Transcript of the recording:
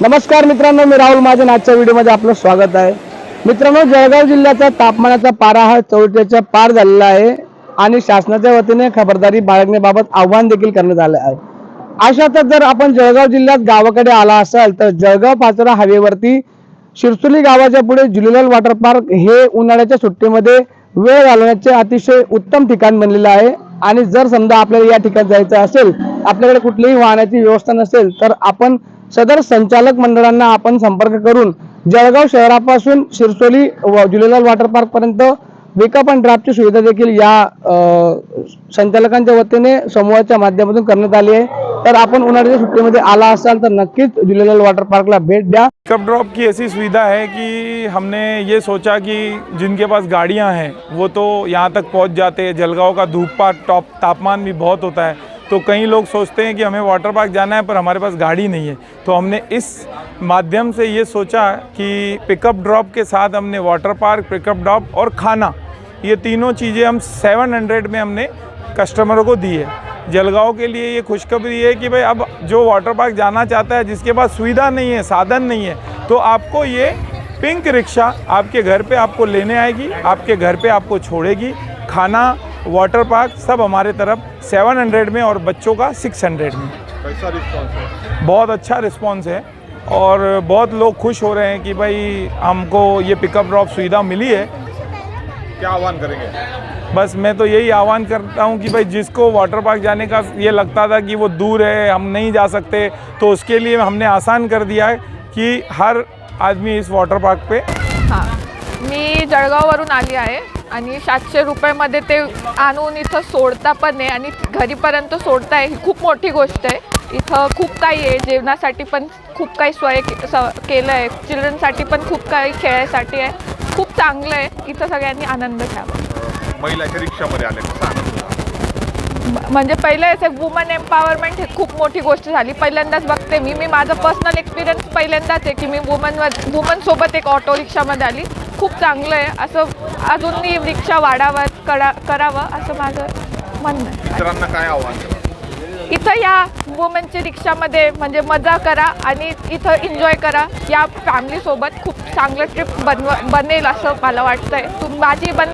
नमस्कार मित्रांनो मी राहुल. माझ्या आजच्या व्हिडिओमध्ये आपलं स्वागत आहे. मित्रांनो जळगाव जिल्ह्याचा तापमानाचा पारा हा चौथ्याच्या पार झालेला आहे आणि शासनाच्या वतीने खबरदारी बाळगण्याबाबत आव्हान देखील करण्यात आलं आहे. अशातच जर आपण जळगाव जिल्ह्यात गावाकडे आला असाल तर जळगाव पाचोरा हायवेवरती शिरसुली गावाच्या पुढे जुलेलाल वॉटर पार्क हे उन्हाळ्याच्या सुट्टीमध्ये वेळ घालवण्याचे अतिशय उत्तम ठिकाण बनलेलं आहे. आणि जर समजा आपल्याला या ठिकाणी जायचं असेल आपल्याकडे कुठलीही वाहनाची व्यवस्था नसेल तर आपण सदर संचालक मंडळांना आपण संपर्क करून जळगाव शहरापासून शिरसोली व जुलेलाल वॉटर पार्क पर्यंत विकअप अँड ड्राफ्टची सुविधा देखील या संचालकांच्या वतीने समूहाच्या माध्यमातून करण्यात आली आहे. तर आपण उन्हाळ्याच्या सुट्टीमध्ये आला असाल तर नक्कीच जुलेलाल वॉटर पार्कला भेट द्या. पिकअप ड्रॉप की ऐसी सुविधा है कि हमने ये सोचा कि जिनके पास गाड़ियां हैं वो तो यहाँ तक पहुँच जाते हैं। जलगांव का धूप पात टॉप तापमान भी बहुत होता है। तो कई लोग सोचते हैं कि हमें वाटर पार्क जाना है, पर हमारे पास गाड़ी नहीं है। तो हमने इस माध्यम से ये सोचा कि पिकअप ड्रॉप के साथ हमने वाटर पार्क पिकअप ड्रॉप और खाना, ये तीनों चीज़ें हम 700 में हमने कस्टमरों को दी है। जलगांव के लिए ये खुशखबरी है कि भाई अब जो वाटर पार्क जाना चाहता है, जिसके पास सुविधा नहीं है, साधन नहीं है तो आपको ये पिंक रिक्शा आपके घर पे आपको लेने आएगी, आपके घर पे आपको छोड़ेगी, खाना वाटर पार्क सब हमारे तरफ़ 700 में और बच्चों का 600 में। कैसा रिस्पॉन्स है? बहुत अच्छा रिस्पांस है और बहुत लोग खुश हो रहे हैं कि भाई हमको ये पिकअप ड्रॉप सुविधा मिली है। क्या आह्वान करेंगे? बस मैं तो यही आह्वान करता हूँ कि भाई जिसको वाटर पार्क जाने का ये लगता था कि वो दूर है हम नहीं जा सकते तो उसके लिए हमने आसान कर दिया है कि हर आदमी इस वाटर पार्क पे हाँ मी जळगाववरून आली आहे. आणि सातशे रुपयामध्ये ते आणून इथं सोडता पण आहे आणि घरीपर्यंत सोडताय ही खूप मोठी गोष्ट आहे. इथं खूप काही आहे. जेवणासाठी पण खूप काही सोय स- केलं आहे. चिल्ड्रनसाठी पण खूप काही खेळायसाठी आहे. खूप चांगलं आहे. इथं सगळ्यांनी आनंद घ्यावा. महिलाच्या रिक्षामध्ये आले म्हणजे पहिले असे वुमन एम्पॉवरमेंट हे खूप मोठी गोष्ट झाली. पहिल्यांदाच बघते मी. मी माझं पर्सनल एक्सपिरियन्स पहिल्यांदाच आहे की मी वुमन वुमनसोबत एक ऑटो रिक्षामध्ये आली. खूप चांगलं आहे. असं अजूनही रिक्षा वाढावं करा करावं असं माझं म्हणणं आहे. इतरांना काय आव्हान? इथं या वुमनच्या रिक्षामध्ये म्हणजे मजा करा आणि इथं एन्जॉय करा. या फॅमिलीसोबत खूप चांगलं ट्रिप बनव बनेल असं मला वाटतंय. तुम माझी बन